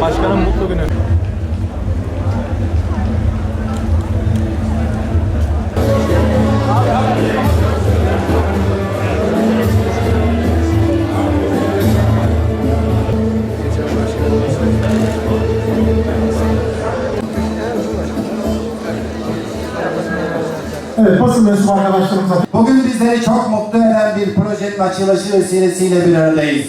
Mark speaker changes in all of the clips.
Speaker 1: Başkanım mutlu günü.
Speaker 2: Evet, basın mensubu arkadaşlarımıza
Speaker 3: Bugün bizleri çok mutlu eden bir projenin açılışı vesilesiyle bir aradayız.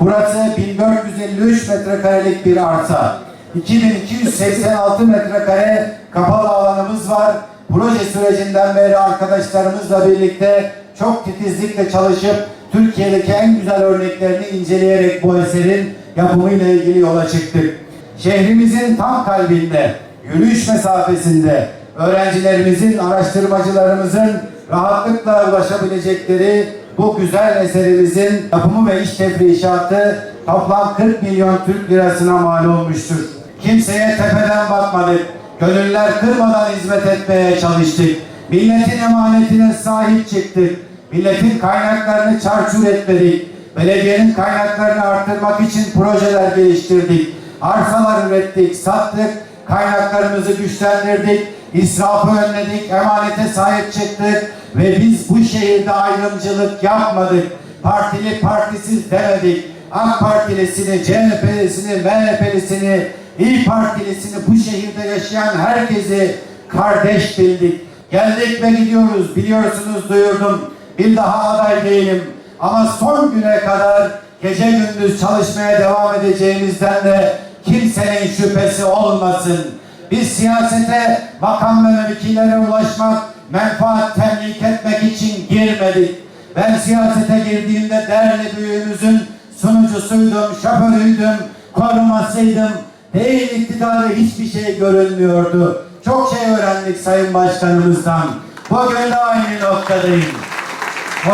Speaker 3: Burası 1453 metrekarelik bir arsa. 2286 metrekare kapalı alanımız var. Proje sürecinden beri arkadaşlarımızla birlikte çok titizlikle çalışıp Türkiye'deki en güzel örneklerini inceleyerek bu eserin yapımıyla ilgili yola çıktık. Şehrimizin tam kalbinde, yürüyüş mesafesinde öğrencilerimizin, araştırmacılarımızın rahatlıkla ulaşabilecekleri bu güzel eserimizin yapımı ve iş tefrişatı toplam 40 milyon Türk lirasına mal olmuştur. Kimseye tepeden bakmadık. Gönüller kırmadan hizmet etmeye çalıştık. Milletin emanetine sahip çıktık. Milletin kaynaklarını çarçur etmedik. Belediyenin kaynaklarını arttırmak için projeler geliştirdik. Arsalar ürettik, sattık, kaynaklarımızı güçlendirdik, israfı önledik, emanete sahip çıktık ve biz bu şehirde ayrımcılık yapmadık. Partili partisiz demedik. AK Partilisini, CHP'lisini, MHP'lisini, İyi Partilisini bu şehirde yaşayan herkesi kardeş bildik. Geldik ve gidiyoruz. Biliyorsunuz duyurdum. Bir daha aday değilim. Ama son güne kadar gece gündüz çalışmaya devam edeceğimizden de kimsenin şüphesi olmasın. Biz siyasete makam ve mevkilere ulaşmak, menfaat temlik etmek için girmedik. Ben siyasete girdiğimde değerli büyüğümüzün sunucusuydum, şoförüydüm, korumasıydım. Değil iktidarı hiçbir şey görünmüyordu. Çok şey öğrendik Sayın Başkanımızdan. Bugün de aynı noktadayım.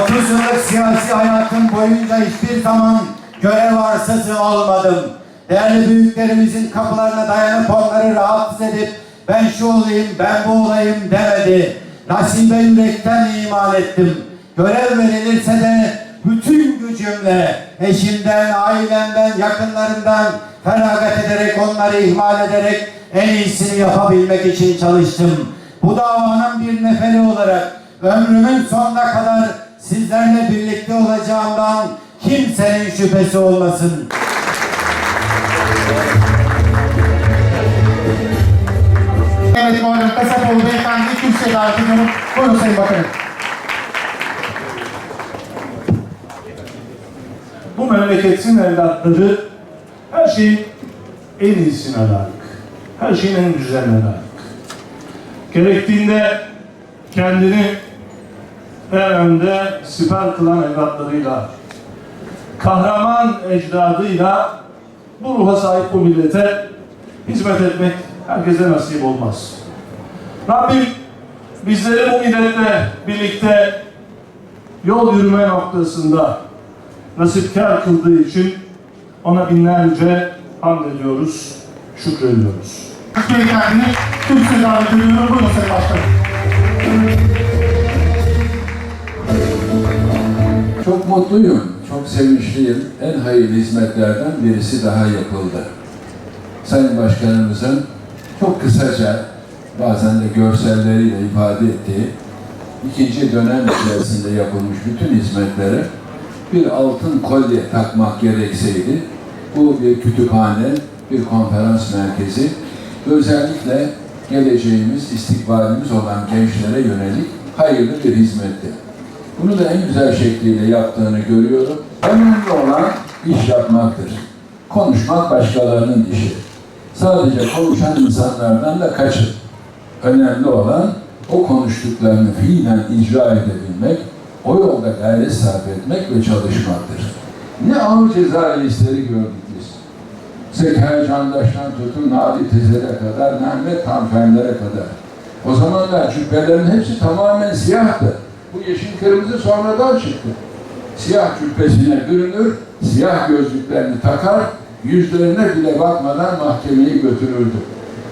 Speaker 3: 30 yıllık siyasi hayatım boyunca hiçbir zaman görev arsası olmadım. Değerli büyüklerimizin kapılarına dayanıp onları rahatsız edip ben şu olayım, ben bu olayım demedi. Nasibe yürekten iman ettim. Görev verilirse de bütün gücümle eşimden, ailemden, yakınlarımdan feragat ederek, onları ihmal ederek en iyisini yapabilmek için çalıştım. Bu davanın bir neferi olarak ömrümün sonuna kadar sizlerle birlikte olacağımdan kimsenin şüphesi olmasın.
Speaker 2: Ediyorum. Buyurun Sayın Bakanım.
Speaker 4: bu memleketin evlatları her şeyin en iyisine layık. Her şeyin en güzeline layık. Gerektiğinde kendini en önde siper kılan evlatlarıyla, kahraman ecdadıyla bu ruha sahip bu millete hizmet etmek herkese nasip olmaz. Rabbim bizleri bu milletle birlikte yol yürüme noktasında nasipkar kıldığı için ona binlerce hamd ediyoruz, şükrediyoruz.
Speaker 2: Beyefendi kürsüye davet ediyorum. Buyurun Sayın Başkanım.
Speaker 5: Çok mutluyum, çok sevinçliyim. En hayırlı hizmetlerden birisi daha yapıldı. Sayın Başkanımızın çok kısaca, bazen de görselleriyle ifade ettiği ikinci dönem içerisinde yapılmış bütün hizmetlere bir altın kolye takmak gerekseydi, bu bir kütüphane, bir konferans merkezi özellikle geleceğimiz, istikbalimiz olan gençlere yönelik hayırlı bir hizmetti. Bunu da en güzel şekliyle yaptığını görüyorum. Önemli olan iş yapmaktır. Konuşmak başkalarının işi. Sadece konuşan insanlardan da kaçın. Önemli olan o konuştuklarını fiilen icra edebilmek, o yolda gayret sarf etmek ve çalışmaktır. Ne ağır ceza listleri gördük biz. Zekai Candaş'tan tutun Nadi Tezer'e kadar, Mehmet Tanfer'lere kadar. O zamanlar cübbelerin hepsi tamamen siyahtı. Bu yeşil kırmızı sonradan çıktı. Siyah cübbesine bürünür, siyah gözlüklerini takar, yüzlerine bile bakmadan mahkemeye götürürdü.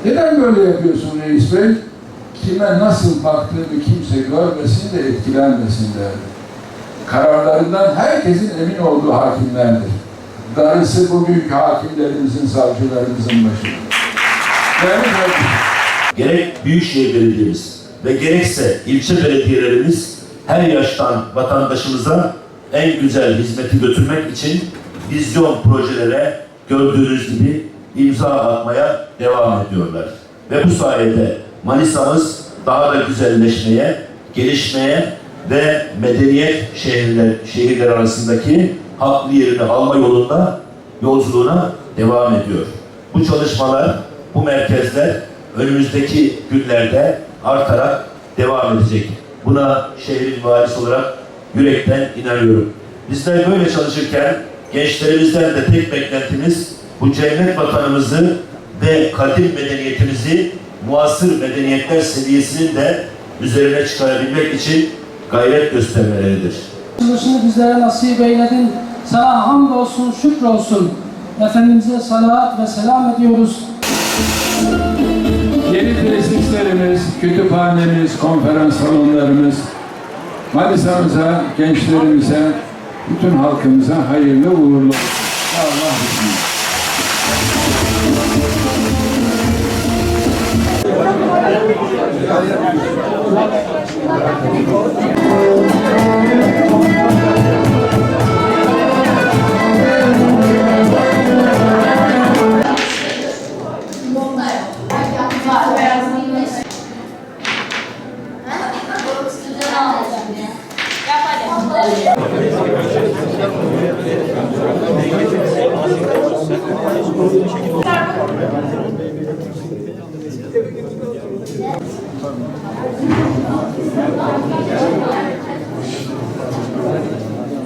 Speaker 5: Neden böyle yapıyorsun reis bey? Kime nasıl baktığını kimse görmesin de etkilenmesin derdi. kararlarından herkesin emin olduğu hakimlerdir. Darısı bugünkü hakimlerimizin, savcılarımızın kardeşim,
Speaker 6: gerek Büyükşehir Belediye'miz ve gerekse ilçe belediyelerimiz her yaştan vatandaşımıza en güzel hizmeti götürmek için vizyon projelere gördüğünüz gibi imza atmaya devam ediyorlar. Ve bu sayede Manisa'mız daha da güzelleşmeye, gelişmeye ve medeniyet şehirler, şehirler arasındaki haklı yerini alma yolunda yolculuğuna devam ediyor. Bu çalışmalar, bu merkezler önümüzdeki günlerde artarak devam edecek. Buna şehrin valisi olarak yürekten inanıyorum. Bizler böyle çalışırken gençlerimizden de tek beklentimiz bu cennet vatanımızı ve kadim medeniyetimizi muasır medeniyetler seviyesinin de üzerine çıkarabilmek için gayret göstermeleridir.
Speaker 7: Çalışını bizlere nasip eyledin. Sana hamd olsun, şükür olsun. Efendimiz'e salavat ve selam ediyoruz.
Speaker 5: Yeni tesislerimiz, kütüphanemiz, konferans salonlarımız, Manisa'mıza, gençlerimize, bütün halkımıza hayırlı uğurlu olsun. Allah izniyle.